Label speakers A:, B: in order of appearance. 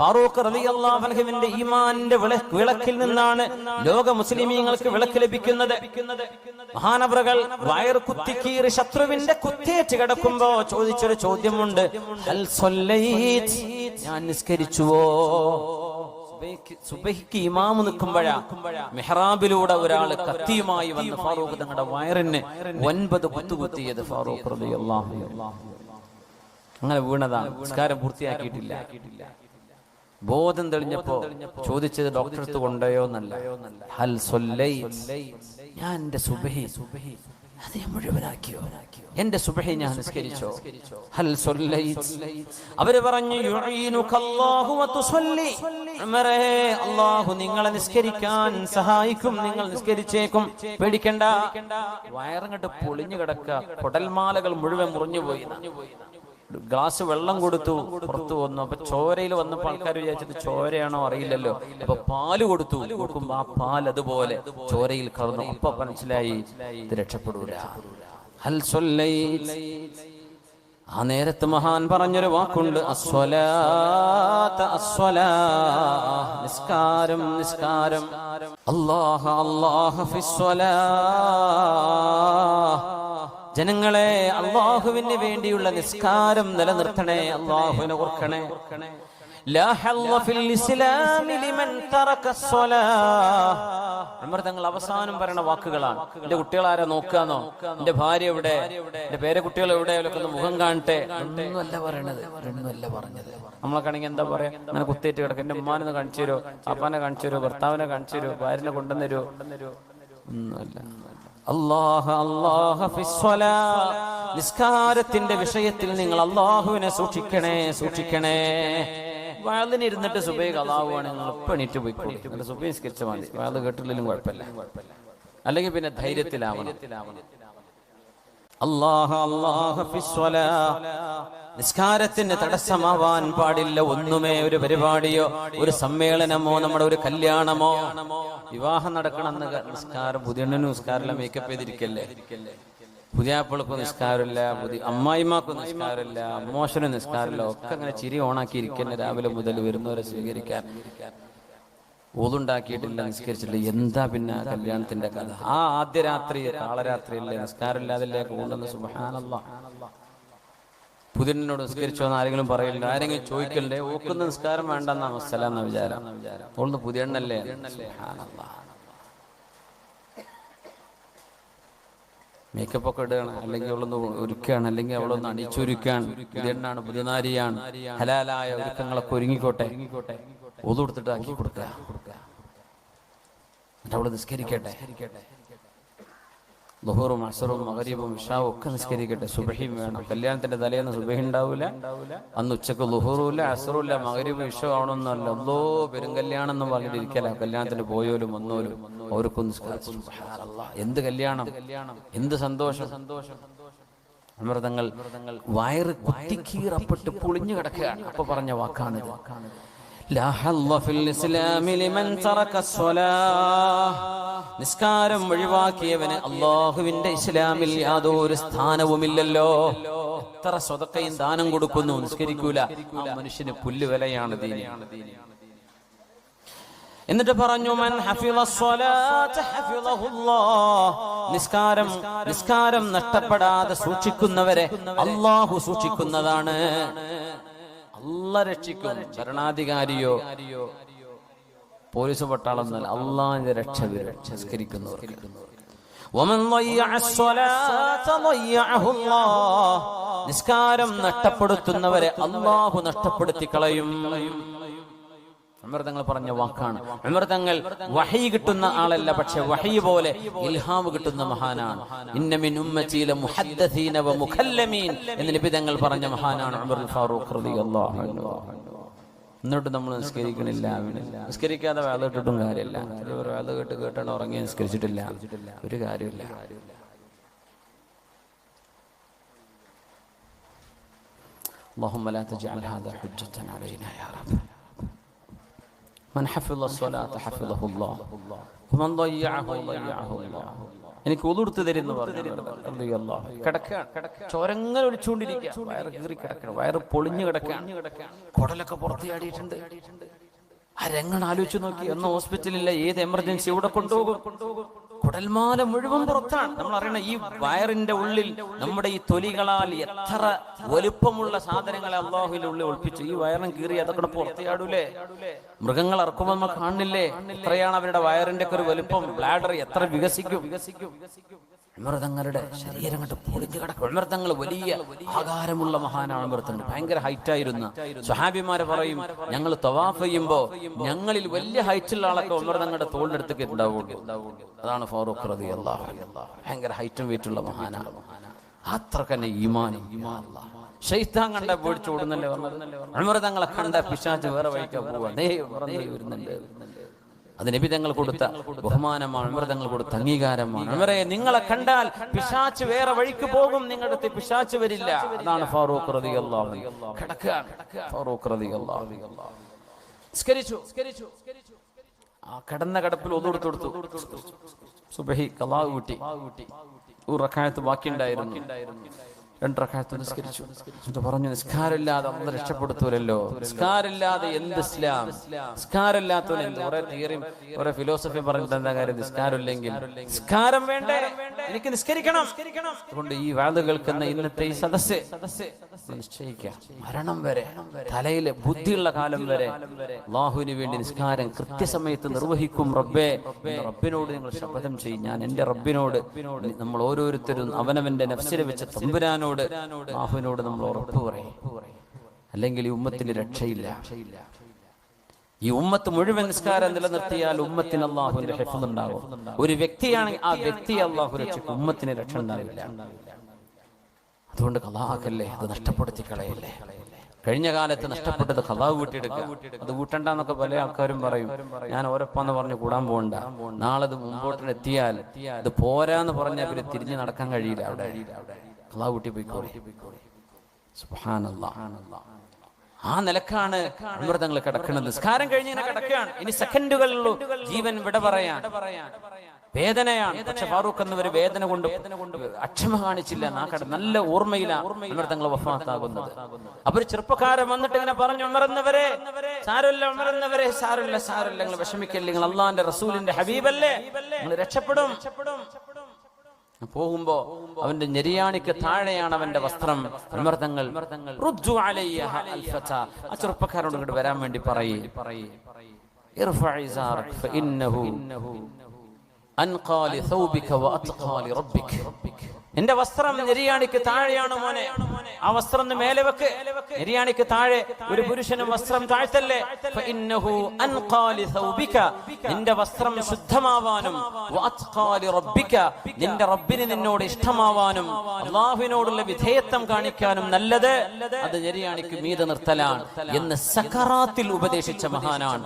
A: ഫാറൂഖ് റളിയല്ലാഹുവിന്റെ ഈമാനിന്റെ ഈമാന്റെ വിളക്കിൽ നിന്നാണ് ലോക മുസ്ലിമീങ്ങൾക്ക് വിളക്ക് ലഭിക്കുന്നത്. മഹാനവറുകൾ വയർ കുത്തിക്കീറി ശത്രുവിന്റെ കുത്തേറ്റ് കിടക്കുമ്പോ ചോദിച്ചൊരു ചോദ്യമുണ്ട്. ഞാൻ നിസ്കരിച്ചുവോ? സുബഹിക്ക് ഇമാമ് നിൽക്കുമ്പോഴാ മെഹ്റാബിലൂടെ ഒരാൾ കത്തിയുമായി വന്ന് ഫാറൂഖ് തങ്ങളുടെ വയറിന് ഒൻപത് കുത്തുകുത്തിയത് ഫാറൂഖ് റളിയല്ലാഹു അൻഹു. അങ്ങനെ വീണതാണ്. നിസ്കാരം പൂർത്തിയാക്കിയിട്ടില്ല. ബോധം തെളിഞ്ഞപ്പോ ചോദിച്ചത് ഡോക്ടർ അടുത്ത് കൊണ്ടോയോ എന്നല്ല ഹൽ? ഞാൻ എന്റെ സുബഹി. അത് ഞാൻ മുഴുവനാക്കിയോ? എന്റെ സുബഹി ഞാൻ നിസ്കരിച്ചോ? ഹൽ? അവർ പറഞ്ഞു അല്ലാഹു നിങ്ങളെ നിസ്കരിക്കാൻ സഹായിക്കും. നിങ്ങൾ നിസ്കരിച്ചേക്കും. പേടിക്കണ്ട. വയറങ്ങട്ട് പൊളിഞ്ഞു കിടക്ക കൊടൽമാലകൾ മുഴുവൻ മുറിഞ്ഞു പോയി ഗ്ലാസ് വെള്ളം കൊടുത്തു പുറത്തു വന്നു. അപ്പൊ ചോരയിൽ വന്നപ്പോ ആൾക്കാർ വിചാരിച്ചത് ചോരയാണോ അറിയില്ലല്ലോ. അപ്പൊ പാൽ കൊടുത്തു. നോക്കുമ്പോ ആ പാൽ അതുപോലെ ചോരയിൽ കടന്നു. അപ്പൊ മനസ്സിലായി ഇത് രക്ഷപ്പെടൂല? ആ നേരത്ത് മഹാൻ പറഞ്ഞൊരു വാക്കുണ്ട്. അസ്വലാത്ത അസ്വല നിസ്കാരം നിസ്കാരം. അല്ലാഹ അള്ളാഹ ഫിസ്വലാ ജനങ്ങളെ അള്ളാഹുവിന് വേണ്ടിയുള്ള നിസ്കാരം നിലനിർത്തണേ അള്ളാഹുവിനെ ഓർക്കണേ. തങ്ങൾ അവസാനം പറയുന്ന വാക്കുകളാണ്. എന്റെ കുട്ടികൾ ആരാ നോക്കാന്നോ? എന്റെ ഭാര്യ എവിടെ? എന്റെ പേരെ കുട്ടികൾ എവിടെ? അവരൊക്കെ ഒന്ന് മുഖം കാണട്ടെ. ഒന്നുമല്ല പറയണത്. ഒന്നുമല്ല പറഞ്ഞത്. നമ്മളൊക്കെയാണെങ്കിൽ എന്താ പറയാ? അങ്ങനെ കുത്തേറ്റ് കിടക്കും. എന്റെ ഉമ്മാനെ കാണിച്ചു തരുമോ? അപ്പാനെ കാണിച്ചു തരുമോ? ഭർത്താവിനെ കാണിച്ചു തരുമോ? ഭാര്യനെ കൊണ്ടുവന്നരോ ഒന്നുമല്ല. അള്ളാഹ ഫിസ്വല നിസ്കാരത്തിന്റെ വിഷയത്തിൽ നിങ്ങൾ അള്ളാഹുവിനെ സൂക്ഷിക്കണേ സൂക്ഷിക്കണേ. വാതിനിരുന്നിട്ട് സുബൈ കലാവുകയാണ് നിങ്ങൾ ഇപ്പൊ എണീറ്റ് പോയിക്കോളി സുബൈ നിസ്കരിച്ച മതി. വാത് കേട്ടില്ലെങ്കിലും കുഴപ്പമില്ല. അല്ലെങ്കിൽ പിന്നെ ധൈര്യത്തിലാവണം. നിസ്കാരത്തിന് തടസ്സമാവാൻ പാടില്ല. ഒന്നുമേ ഒരു പരിപാടിയോ ഒരു സമ്മേളനമോ നമ്മുടെ ഒരു കല്യാണമോ. വിവാഹം നടക്കണമെന്ന് നിസ്കാരം പുതിയ നിസ്കാരമില്ല മേക്കപ്പ് ചെയ്തിരിക്കല്ലേ? പുതിയാപ്പിളക്കും നിസ്കാരമില്ല പുതിയ അമ്മായിമാക്കും നിസ്കാരമില്ല അമ്മോശനും നിസ്കാരമില്ല. ഒക്കെ അങ്ങനെ ചിരി ഓണാക്കി ഇരിക്കുന്ന രാവിലെ മുതൽ വരുന്നവരെ സ്വീകരിക്കാൻ. ഊതുണ്ടാക്കിയിട്ടില്ല നിസ്കരിച്ചില്ല എന്താ പിന്നെ കല്യാണത്തിന്റെ കഥ? ആ ആദ്യ രാത്രി കാളരാത്രിയല്ലേ നിസ്കാരമില്ലാതില്ലേ? കൂടുന്ന സുബാനല്ല പുതിനോട് നിസ്കരിച്ചോ എന്ന് ആരെങ്കിലും പറയില്ല. ആരെങ്കിലും ചോദിക്കണ്ടേ? ഓക്കുന്ന നിസ്കാരം വേണ്ടെന്നാ മസ്സല എന്ന വിചാരം. ഓൾന്ന് പുതിയണ്ണല്ലേ. മേക്കപ്പ് ഒക്കെ ഇടുകയാണ്. അല്ലെങ്കിൽ അവളൊന്ന് ഒരുക്കുകയാണ്. അല്ലെങ്കിൽ അവളൊന്ന് അണിച്ചൊരുക്കുകയാണ്. പുതിയണ്ണാണ് പുതിയനാരിയാണ്. ഹലാലായ ഒരുക്കങ്ങളൊക്കെ ഒരുങ്ങിക്കോട്ടെ? ഒതു കൊടുത്തിട്ട് ആക്കി കൊടുക്കുക എന്നിട്ട് അവൾ നിസ്കരിക്കട്ടെ. ലുഹൂറും അസറും മകരീബും ഇഷാവും ഒക്കെ നിസ്കരിക്കട്ടെ. സുബഹിയും വേണം. കല്യാണത്തിന്റെ തലേന്ന് സുബഹി ഉണ്ടാവില്ല അന്ന് ഉച്ചയ്ക്ക് ലുഹൂറുമില്ല അസറുമില്ല മകരീബും വിഷവും ആവണമെന്നല്ല എന്തോ പെരുങ്കല്യാണം എന്ന് പറഞ്ഞിട്ട് ഇരിക്കല കല്യാണത്തിന് പോയോലും വന്നോലും അവർക്കും. എന്ത് കല്യാണം? എന്ത് സന്തോഷം സന്തോഷം? അമൃതങ്ങൾ വയറ് കുത്തിക്കീറപ്പെട്ട് പൊളിഞ്ഞു കിടക്കുകയാണ്. അപ്പൊ പറഞ്ഞ വാക്കാണിത്. ലാ ഹല്ല في الإسلام لمن ترك الصلاة നിസ്കാരം ഒഴിവാക്കിയവന് അള്ളാഹുവിന്റെ ഇസ്ലാമിൽ യാതൊരു സ്ഥാനവുമില്ലല്ലോ. എത്ര സ്വതക്കയും ദാനം കൊടുക്കുന്നു നിസ്കരിക്കൂല. ആ മനുഷ്യന് പുല്ലുവിലയാണ് എന്നിട്ട് പറഞ്ഞു മൻ. നിസ്കാരം നിസ്കാരം നഷ്ടപ്പെടാതെ സൂക്ഷിക്കുന്നവരെ അള്ളാഹു സൂക്ഷിക്കുന്നതാണ്. അള്ള രക്ഷിക്കും. ഭരണാധികാരിയോ പോലീസ് പട്ടാളം എന്നാൽ അള്ളാഹിന്റെ രക്ഷ രക്ഷസ്കരിക്കുന്നവർ നിസ്കാരം നഷ്ടപ്പെടുത്തുന്നവരെ അള്ളാഹു നഷ്ടപ്പെടുത്തി കളയും. ഉമർ തങ്ങൾ പറഞ്ഞ വാക്കാണ് ഉമർ തങ്ങൾ വഹി കിട്ടുന്ന ആളല്ല പക്ഷെ വഹി പോലെ ഇൽഹാം കിട്ടുന്ന മഹാനാണ് ഇന്ന മിൻ ഉമ്മത്തിയിലെ മുഹദ്ദസീന വ മുഖല്ലമീൻ എന്ന് നബി തങ്ങൾ പറഞ്ഞ മഹാനാണ് ഉമർ ഫാറൂഖ് റളിയല്ലാഹു അൻഹു എന്നിട്ട് നമ്മൾ നിസ്കരിക്കണില്ല ആവണില്ല നിസ്കരിക്കാതെ വേല കേട്ടിട്ടും കാര്യമില്ല ഒരു വേല കേട്ട് കേട്ടാണ് ഉറങ്ങി നിസ്കരിച്ചിട്ടില്ല ഒരു കാര്യമില്ല اللهم لا تجعل هذا حجة علينا يا رب എനിക്ക് ഉതുർത്ത് തരുന്നു കിടക്കാണ്. ചോരങ്ങൾ ഒഴിച്ചുകൊണ്ടിരിക്കുക വയറ് കീറി കിടക്കണം. വയറ് പൊളിഞ്ഞു കിടക്കാണ്. കുടലൊക്കെ പുറത്ത് ചാടിയിട്ടുണ്ട്. ആ രംഗൺ ആലോചിച്ച് നോക്കി. എന്ന ഹോസ്പിറ്റലില്ല ഏത് എമർജൻസി ഇവിടെ കൊണ്ടുപോകും? കുടൽമാല മുഴുവൻ പുറത്താണ്. നമ്മൾ അറിയണം ഈ വയറിന്റെ ഉള്ളിൽ നമ്മുടെ ഈ തൊലികളാൽ എത്ര വലുപ്പമുള്ള സാധനങ്ങളെ അള്ളാഹുവിന്റെ ഉള്ളിൽ ഒളിപ്പിച്ചു. ഈ വയറും കീറി അതൊക്കെ പുറത്തിയാടൂലേ? മൃഗങ്ങൾ ഇറക്കുമ്പോൾ നമ്മൾ കാണില്ലേ? എത്രയാണ് അവരുടെ വയറിന്റെ ഒക്കെ ഒരു വലുപ്പം? ബ്ലാഡർ എത്ര വികസിക്കും വികസിക്കും വികസിക്കും? അമൃതങ്ങളുടെ ശരീരം കണ്ട് പൊളിഞ്ഞു കിടക്കും. അമൃതങ്ങൾ വലിയ ആകാരമുള്ള മഹാനാണ് അമൃതങ്ങൾ. ഭയങ്കര ഹൈറ്റ് ആയിരുന്ന സ്വഹാബിമാര് പറയും ഞങ്ങൾ തവാഫ് ചെയ്യുമ്പോ ഞങ്ങളിൽ വലിയ ഹൈറ്റുള്ള ആളൊക്കെ അമൃതങ്ങളുടെ തോളിലെടുത്തൊക്കെ അതാണ് ഫാറൂഖ് റതി അള്ളാഹ് ഭയങ്കര ഹൈറ്റും വെയിറ്റുള്ള മഹാനാണ്. അത്ര തന്നെ ഈമാനും. ഷെയ്ത്താൻ കണ്ട പേടിച്ച് ഓടുന്നല്ലേ പറഞ്ഞത്? കണ്ട പിശാച്ച് വേറെ വഴിക്കാൻ പോവാ. പറഞ്ഞു വരുന്നുണ്ട്. അത് നബി തങ്ങൾ കൊടുത്ത ബഹുമാനമാണ് ഉമർ തങ്ങൾ കൊടുത്ത അംഗീകാരമാണ്. ഉമറെ നിങ്ങളെ കണ്ടാൽ പിശാച്ച് വേറെ വഴിക്ക് പോകും നിങ്ങളുടെ അടുത്ത് പിശാച്ച് വരില്ല. അതാണ് ഫാറൂഖ് റതി അള്ളാഹു ഫാറൂഖ് റതി അള്ളാഹു സ്കരിച്ചു ആ കടന്ന കടപ്പിൽ ഒതുകൊടുത്തു കൊടുത്തു. സുബഹി കലാവ് കൂട്ടി ഒരു റക്കായത്ത് ബാക്കിയുണ്ടായിരുന്നു. രണ്ട് നിസ്കരിച്ചു. എന്നിട്ട് പറഞ്ഞു നിസ്കാരമില്ലാതെ ഒന്ന് രക്ഷപ്പെടുത്തൂലല്ലോ. നിസ്കാരമില്ലാതെ എന്ത് ഇസ്ലാം? നിസ്കാരമില്ലാത്തവൻ എന്ത്? കുറെ തിയറിയും കുറെ ഫിലോസഫി പറഞ്ഞിട്ട് എന്താ കാര്യം? നിസ്കാരമില്ലെങ്കിൽ നിസ്കാരം വേണ്ടേ? എനിക്ക് നിസ്കരിക്കണം. അതുകൊണ്ട് ഈ വാത് കേൾക്കുന്ന ഇന്നത്തെ ഈ സദസ്സ് നിശ്ചയിക്കാം മരണം വരെ തലയിലെ ബുദ്ധിയുള്ള കാലം വരെ അള്ളാഹുവിന് വേണ്ടി നിസ്കാരം കൃത്യസമയത്ത് നിർവഹിക്കും റബ്ബേ. റബ്ബിനോട് നിങ്ങൾ ശപഥം ചെയ്യും. ഞാൻ എന്റെ റബ്ബിനോട് നമ്മൾ ഓരോരുത്തരും അവനവന്റെ നഫ്സിനെ വെച്ച തമ്പുരാനോട് അള്ളാഹുവിനോട് നമ്മൾ ഉറപ്പ് പറയും. അല്ലെങ്കിൽ ഈ ഉമ്മത്തിന് രക്ഷയില്ല. ഈ ഉമ്മത്ത് മുഴുവൻ നിസ്കാരം നിലനിർത്തിയാൽ ഉമ്മത്തിന് അള്ളാഹുവിന്റെ ഹെഫുദ് ഉണ്ടാകും. ഒരു വ്യക്തിയാണെങ്കിൽ ആ വ്യക്തി അള്ളാഹു രക്ഷിക്കും. ഉമ്മത്തിന് രക്ഷ ഉണ്ടാവില്ല. അതുകൊണ്ട് കലാഹക്കല്ലേ അത് നഷ്ടപ്പെടുത്തി കളയല്ലേ? കഴിഞ്ഞ കാലത്ത് നഷ്ടപ്പെട്ടത് കഥാവ് വീട്ടിയെടുക്കുക. അത് വീട്ടണ്ടെന്നൊക്കെ പല ആൾക്കാരും പറയും. ഞാൻ ഓരപ്പാന്ന് പറഞ്ഞ് കൂടാൻ പോകണ്ട. നാളെ ഇത് മുമ്പോട്ടിനെത്തിയാൽ ഇത് പോരാന്ന് പറഞ്ഞാൽ പിന്നെ തിരിഞ്ഞു നടക്കാൻ കഴിയില്ല അവിടെ. കലാവ് കൂട്ടി പോയിക്കോളി ആ നിലക്കാണ് അമൃതങ്ങൾ കിടക്കുന്നത്. നിസ്കാരം കഴിഞ്ഞ് ഇങ്ങനെ കിടക്കുകയാണ്. ഇനി സെക്കൻഡുകളിലുള്ളൂ ജീവൻ വിട പറയാൻ. വേദനയാണ്. പക്ഷെ ഫാറൂഖ് എന്നവർ വേദന കൊണ്ട് അക്ഷമ കാണിച്ചില്ല. നാ നല്ല ഓർമ്മയിലാണ് അമൃതങ്ങൾ വഫാത്താകുന്നത്. ഒരു ചെറുപ്പക്കാരൻ വന്നിട്ട് ഇങ്ങനെ പറഞ്ഞു ഉണർന്നവരെ സാരമില്ല ഉണർന്നവരെ സാരമില്ല സാരമില്ല നിങ്ങൾ വിഷമിക്കല്ലേ? നിങ്ങൾ അള്ളാന്റെ റസൂലിന്റെ ഹബീബല്ലേ? നിങ്ങൾ രക്ഷപ്പെടും. പോകുമ്പോ അവന്റെ ഞെരിയാണിക്ക് താഴെയാണ് അവന്റെ വസ്ത്രം. വിമർദ്ദങ്ങൾ ആ ചെറുപ്പക്കാരോട് ഇങ്ങോട്ട് വരാൻ വേണ്ടി പറയും. എന്റെ വസ്ത്രം നെരിയാണിക്ക് താഴെയാണ് മോനെ. ആ വസ്ത്രം മേലെ വെക്ക്. നെരിയാണിക്ക് താഴെ ഒരു പുരുഷനും വസ്ത്രം താഴ്ത്തല്ലേ? നിന്റെ വസ്ത്രം ശുദ്ധമാവാനും. നിന്റെ റബ്ബിന് നിന്നോട് ഇഷ്ടമാവാനും. അള്ളാഹുവിനോടുള്ള വിധേയത്വം കാണിക്കാനും നല്ലത്. അത് നെരിയാണിക്ക് മീത നിർത്തലാണ് എന്ന് സക്കറാത്തിൽ ഉപദേശിച്ച മഹാനാണ്